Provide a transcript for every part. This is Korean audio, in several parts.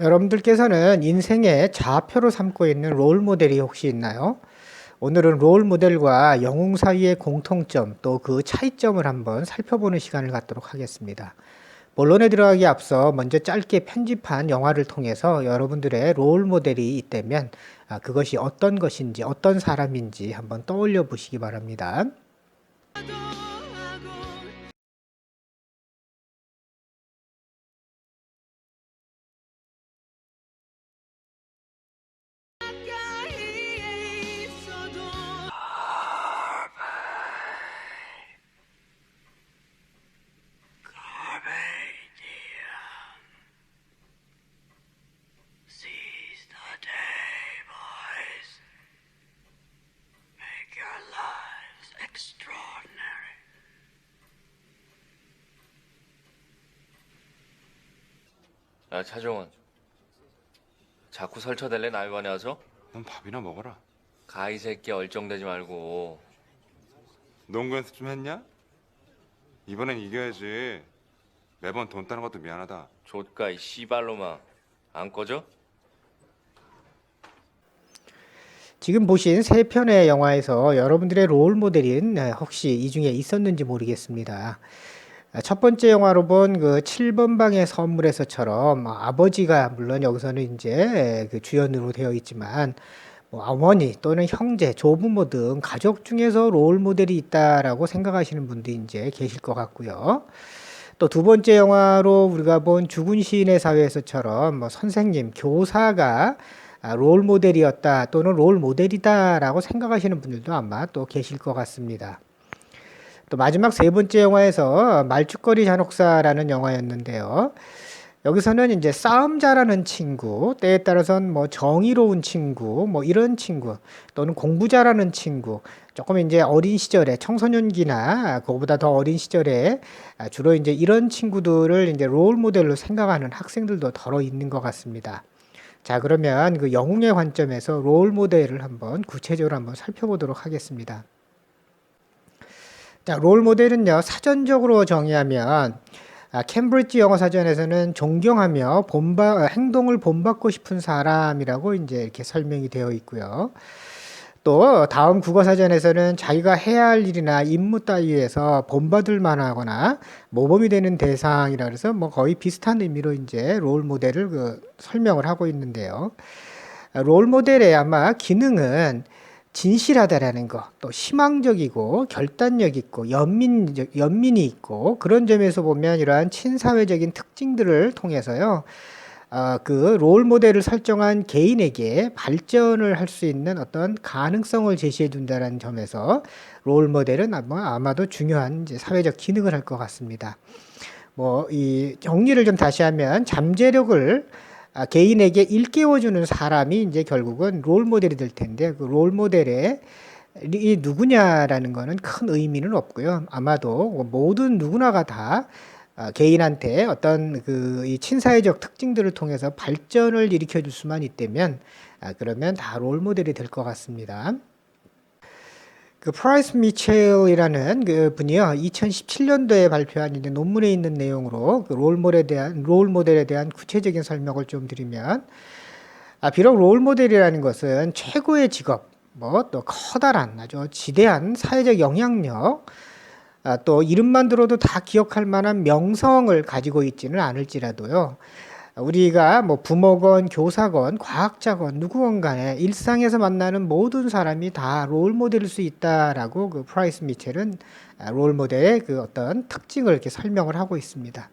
여러분들께서는 인생의 좌표로 삼고 있는 롤 모델이 혹시 있나요? 오늘은 롤 모델과 영웅 사이의 공통점 또 그 차이점을 한번 살펴보는 시간을 갖도록 하겠습니다. 본론에 들어가기 앞서 먼저 짧게 편집한 영화를 통해서 여러분들의 롤 모델이 있다면 아, 그것이 어떤 것인지 어떤 사람인지 한번 떠올려 보시기 바랍니다. 야 차종원 자꾸 설쳐댈래 나이반에 와서? 넌 밥이나 먹어라. 가이 새끼 얼쩡대지 말고 농구 연습 좀 했냐? 이번엔 이겨야지. 매번 돈 따는 것도 미안하다. 좆가 이 씨발로마 안 꺼져? 지금 보신 세 편의 영화에서 여러분들의 롤 모델인 아, 혹시 이 중에 있었는지 모르겠습니다. 아, 첫 번째 영화로 본 그 7번 방의 선물에서처럼 아, 아버지가 물론 여기서는 이제 그 주연으로 되어 있지만 뭐 어머니 또는 형제, 조부모 등 가족 중에서 롤 모델이 있다라고 생각하시는 분도 이제 계실 것 같고요. 또 두 번째 영화로 우리가 본 죽은 시인의 사회에서처럼 뭐 선생님, 교사가 아, 롤 모델이었다 또는 롤 모델이다라고 생각하시는 분들도 아마 또 계실 것 같습니다. 또 마지막 세 번째 영화에서 말죽거리 잔혹사라는 영화였는데요. 여기서는 이제 싸움 잘하는 친구, 때에 따라서는 뭐 정의로운 친구, 뭐 이런 친구, 또는 공부 잘하는 친구, 조금 이제 어린 시절에 청소년기나 그거보다 더 어린 시절에 아, 주로 이제 이런 친구들을 이제 롤 모델로 생각하는 학생들도 더러 있는 것 같습니다. 자, 그러면 그 영웅의 관점에서 롤 모델을 한번 구체적으로 한번 살펴보도록 하겠습니다. 자, 롤 모델은요, 사전적으로 정의하면 아, 캠브리지 영어 사전에서는 존경하며 본바, 어, 행동을 본받고 싶은 사람이라고 이제 이렇게 설명이 되어 있고요. 또 다음 국어 사전에서는 자기가 해야 할 일이나 임무 따위에서 본받을 만하거나 모범이 되는 대상이라 그래서 뭐 거의 비슷한 의미로 이제 롤 모델을 그 설명을 하고 있는데요. 아, 롤 모델의 아마 기능은 진실하다라는 거, 또 희망적이고 결단력 있고 연민 연민이 있고 그런 점에서 보면 이러한 친사회적인 특징들을 통해서요. 어, 그롤 모델을 설정한 개인에게 발전을 할 수 있는 어떤 가능성을 제시해 준다는 점에서 롤 모델은 아마 아마도 중요한 사회적 기능을 할 것 같습니다. 뭐 이 정리를 좀 다시 하면 잠재력을 아, 개인에게 일깨워주는 사람이 이제 결국은 롤 모델이 될 텐데 그 롤 모델의 이 누구냐라는 거는 큰 의미는 없고요. 아마도 모든 누구나가 다 아, 개인한테 어떤 그 이 친사회적 특징들을 통해서 발전을 일으켜 줄 수만 있다면 아, 그러면 다 롤 모델이 될 것 같습니다. 그 프라이스 미첼이라는 그 분이요. 2017년도에 발표한 이제 논문에 있는 내용으로 그 롤 모델에 대한 롤 모델에 대한 구체적인 설명을 좀 드리면 아, 비록 롤 모델이라는 것은 최고의 직업, 뭐 또 커다란 아주 지대한 사회적 영향력, 아, 또 이름만 들어도 다 기억할 만한 명성을 가지고 있지는 않을지라도요. 우리가 뭐 부모건 교사건 과학자건 누구건 간에 일상에서 만나는 모든 사람이 다 롤 모델일 수 있다라고 그 프라이스 미첼은 아, 롤 모델의 그 어떤 특징을 이렇게 설명을 하고 있습니다.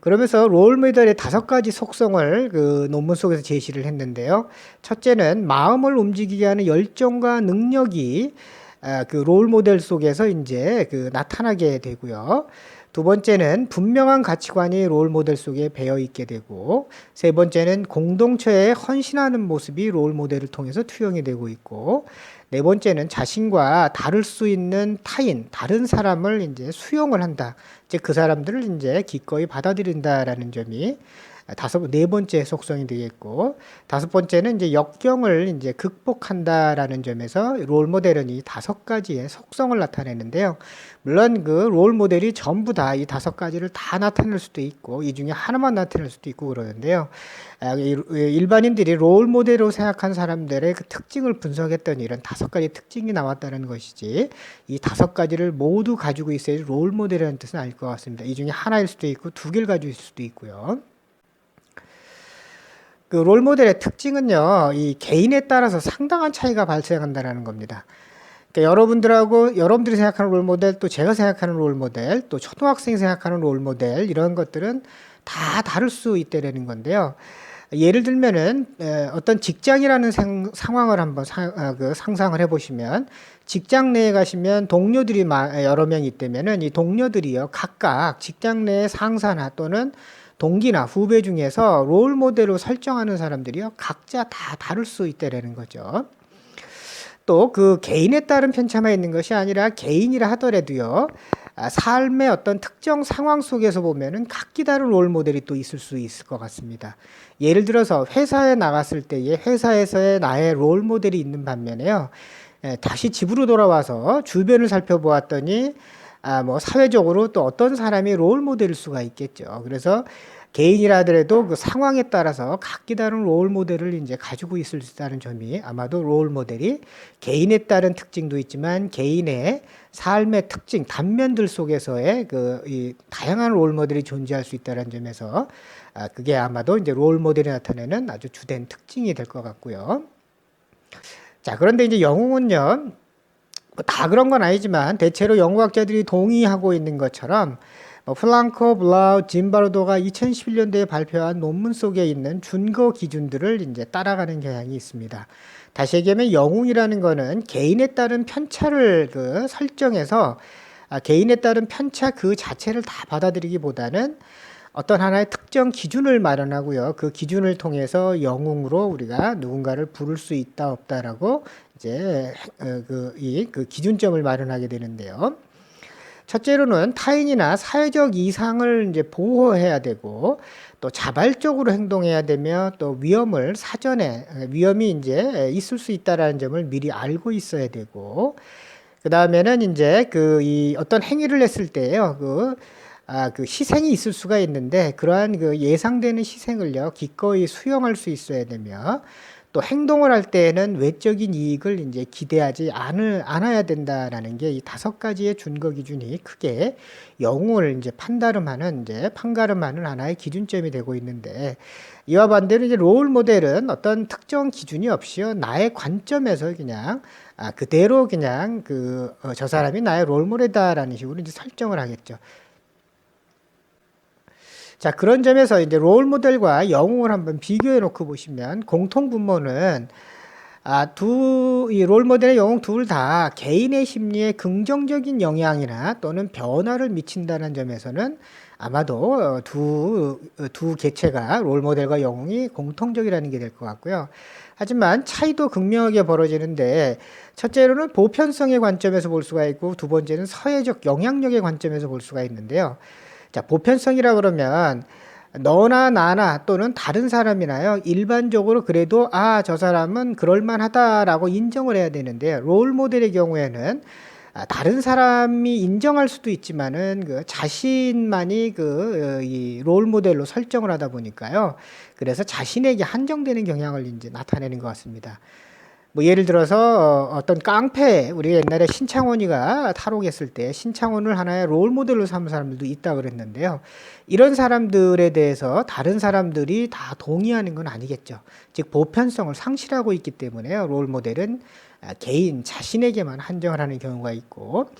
그러면서 롤 모델의 다섯 가지 속성을 그 논문 속에서 제시를 했는데요. 첫째는 마음을 움직이게 하는 열정과 능력이 아, 그롤 모델 속에서 이제 그 나타나게 되고요. 두 번째는 분명한 가치관이 롤 모델 속에 배어 있게 되고 세 번째는 공동체에 헌신하는 모습이 롤 모델을 통해서 투영이 되고 있고 네 번째는 자신과 다를 수 있는 타인, 다른 사람을 이제 수용을 한다. 이제 그 사람들을 이제 기꺼이 받아들인다라는 점이 다섯 네 번째 속성이 되겠고 다섯 번째는 이제 역경을 이제 극복한다라는 점에서 롤 모델은 이 다섯 가지의 속성을 나타내는데요. 물론 그 롤 모델이 전부 다 이 다섯 가지를 다 나타낼 수도 있고 이 중에 하나만 나타낼 수도 있고 그러는데요. 아, 이- 일반인들이 롤 모델로 생각한 사람들의 그 특징을 분석했더니 이런 다섯 가지 특징이 나왔다는 것이지 이 다섯 가지를 모두 가지고 있어야 롤 모델이라는 뜻은 아닐 것 같습니다. 이 중에 하나일 수도 있고 두 개를 가지고 있을 수도 있고요. 그 롤 모델의 특징은요, 이 개인에 따라서 상당한 차이가 발생한다는 겁니다. 그러니까 여러분들하고 여러분들이 생각하는 롤 모델, 또 제가 생각하는 롤 모델, 또 초등학생이 생각하는 롤 모델 이런 것들은 다 다를 수 있다는 건데요. 예를 들면은 에, 어떤 직장이라는 생- 상황을 한번 사- 아, 그 상상을 해보시면 직장 내에 가시면 동료들이 마- 여러 명 있다면은 이 동료들이요 각각 직장 내 상사나 또는 동기나 후배 중에서 롤 모델로 설정하는 사람들이요 각자 다 다를 수 있다라는 거죠. 또 그 개인에 따른 편차만 있는 것이 아니라 개인이라 하더라도요 아, 삶의 어떤 특정 상황 속에서 보면은 각기 다른 롤 모델이 또 있을 수 있을 것 같습니다. 예를 들어서 회사에 나갔을 때에 회사에서의 나의 롤 모델이 있는 반면에요. 에, 다시 집으로 돌아와서 주변을 살펴보았더니 아, 뭐 사회적으로 또 어떤 사람이 롤 모델일 수가 있겠죠. 그래서 개인이라 하더라도 그 상황에 따라서 각기 다른 롤 모델을 이제 가지고 있을 수 있다는 점이 아마도 롤 모델이 개인에 따른 특징도 있지만 개인의 삶의 특징 단면들 속에서의 그 이 다양한 롤 모델이 존재할 수 있다는 점에서 아, 그게 아마도 이제 롤 모델이 나타내는 아주 주된 특징이 될 것 같고요. 자, 그런데 이제 영웅은요. 뭐다 그런 건 아니지만 대체로 영국학자들이 동의하고 있는 것처럼 뭐 플랑커, 블라우, 짐바르도가 2011년도에 발표한 논문 속에 있는 준거 기준들을 이제 따라가는 경향이 있습니다. 다시 얘기하면 영웅이라는 거는 개인에 따른 편차를 그 설정해서 아, 개인에 따른 편차 그 자체를 다 받아들이기보다는 어떤 하나의 특정 기준을 마련하고요. 그 기준을 통해서 영웅으로 우리가 누군가를 부를 수 있다 없다라고 이제 그이 그 기준점을 마련하게 되는데요. 첫째로는 타인이나 사회적 이상을 이제 보호해야 되고 또 자발적으로 행동해야 되며 또 위험을 사전에 위험이 이제 있을 수 있다라는 점을 미리 알고 있어야 되고 그 다음에는 이제 그 이 어떤 행위를 했을 때요 그 아, 그 희생이 있을 수가 있는데 그러한 그 예상되는 희생을요 기꺼이 수용할 수 있어야 되며 또 행동을 할 때에는 외적인 이익을 이제 기대하지 않을, 않아야 된다라는 게 이 다섯 가지의 준거 기준이 크게 영웅을 이제 판가름하는 이제 판가름하는 하나의 기준점이 되고 있는데 이와 반대로 이제 롤 모델은 어떤 특정 기준이 없이요 나의 관점에서 그냥 아, 그대로 그냥 그 저 사람이 나의 롤 모델다라는 식으로 이제 설정을 하겠죠. 자, 그런 점에서 이제 롤 모델과 영웅을 한번 비교해 놓고 보시면 공통 분모는 아, 두, 이 롤 모델의 영웅 둘 다 개인의 심리에 긍정적인 영향이나 또는 변화를 미친다는 점에서는 아마도 어, 두, 어, 두 개체가 롤 모델과 영웅이 공통적이라는 게 될 것 같고요. 하지만 차이도 극명하게 벌어지는데 첫째로는 보편성의 관점에서 볼 수가 있고 두 번째는 사회적 영향력의 관점에서 볼 수가 있는데요. 자, 보편성이라 그러면 너나 나나 또는 다른 사람이나요. 일반적으로 그래도 아, 저 사람은 그럴 만하다라고 인정을 해야 되는데 롤 모델의 경우에는 아, 다른 사람이 인정할 수도 있지만은 그 자신만이 그 이 롤 모델로 설정을 하다 보니까요. 그래서 자신에게 한정되는 경향을 이제 나타내는 것 같습니다. 뭐 예를 들어서 어, 어떤 깡패 우리가 옛날에 신창원이가 탈옥했을 때 신창원을 하나의 롤 모델로 삼은 사람들도 있다 그랬는데요. 이런 사람들에 대해서 다른 사람들이 다 동의하는 건 아니겠죠. 즉 보편성을 상실하고 있기 때문에요. 롤 모델은 아, 개인 자신에게만 한정을 하는 경우가 있고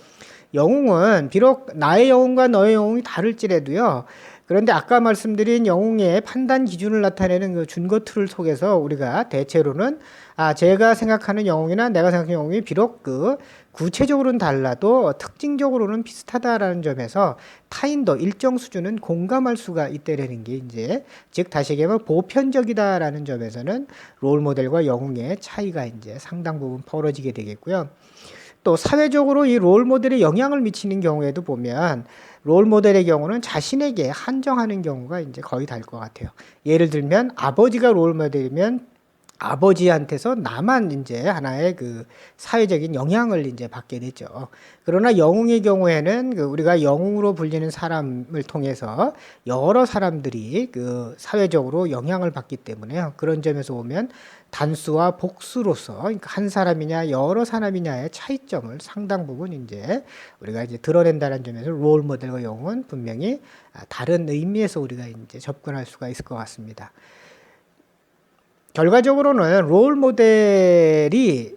영웅은 비록 나의 영웅과 너의 영웅이 다를지라도요. 그런데 아까 말씀드린 영웅의 판단 기준을 나타내는 그 준거 틀을 속에서 우리가 대체로는 아 제가 생각하는 영웅이나 내가 생각하는 영웅이 비록 그 구체적으로는 달라도 특징적으로는 비슷하다라는 점에서 타인도 일정 수준은 공감할 수가 있다라는 게 이제 즉 다시 얘기하면 보편적이다라는 점에서는 롤 모델과 영웅의 차이가 이제 상당 부분 벌어지게 되겠고요. 또 사회적으로 이 롤 모델에 영향을 미치는 경우에도 보면 롤 모델의 경우는 자신에게 한정하는 경우가 이제 거의 다일 것 같아요. 예를 들면 아버지가 롤 모델이면 아버지한테서 나만 이제 하나의 그 사회적인 영향을 이제 받게 되죠. 그러나 영웅의 경우에는 그 우리가 영웅으로 불리는 사람을 통해서 여러 사람들이 그 사회적으로 영향을 받기 때문에요. 그런 점에서 보면 단수와 복수로서 그러니까 한 사람이냐 여러 사람이냐의 차이점을 상당 부분 이제 우리가 이제 드러낸다는 점에서 롤 모델과 영웅은 분명히 아, 다른 의미에서 우리가 이제 접근할 수가 있을 것 같습니다. 결과적으로는 롤 모델이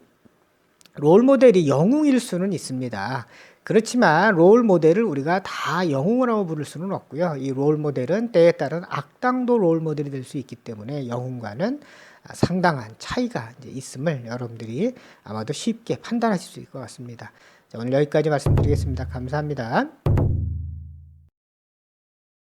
롤 모델이 영웅일 수는 있습니다. 그렇지만 롤 모델을 우리가 다 영웅이라고 부를 수는 없고요. 이 롤 모델은 때에 따른 악당도 롤 모델이 될 수 있기 때문에 영웅과는 상당한 차이가 있음을 여러분들이 아마도 쉽게 판단하실 수 있을 것 같습니다. 자, 오늘 여기까지 말씀드리겠습니다. 감사합니다.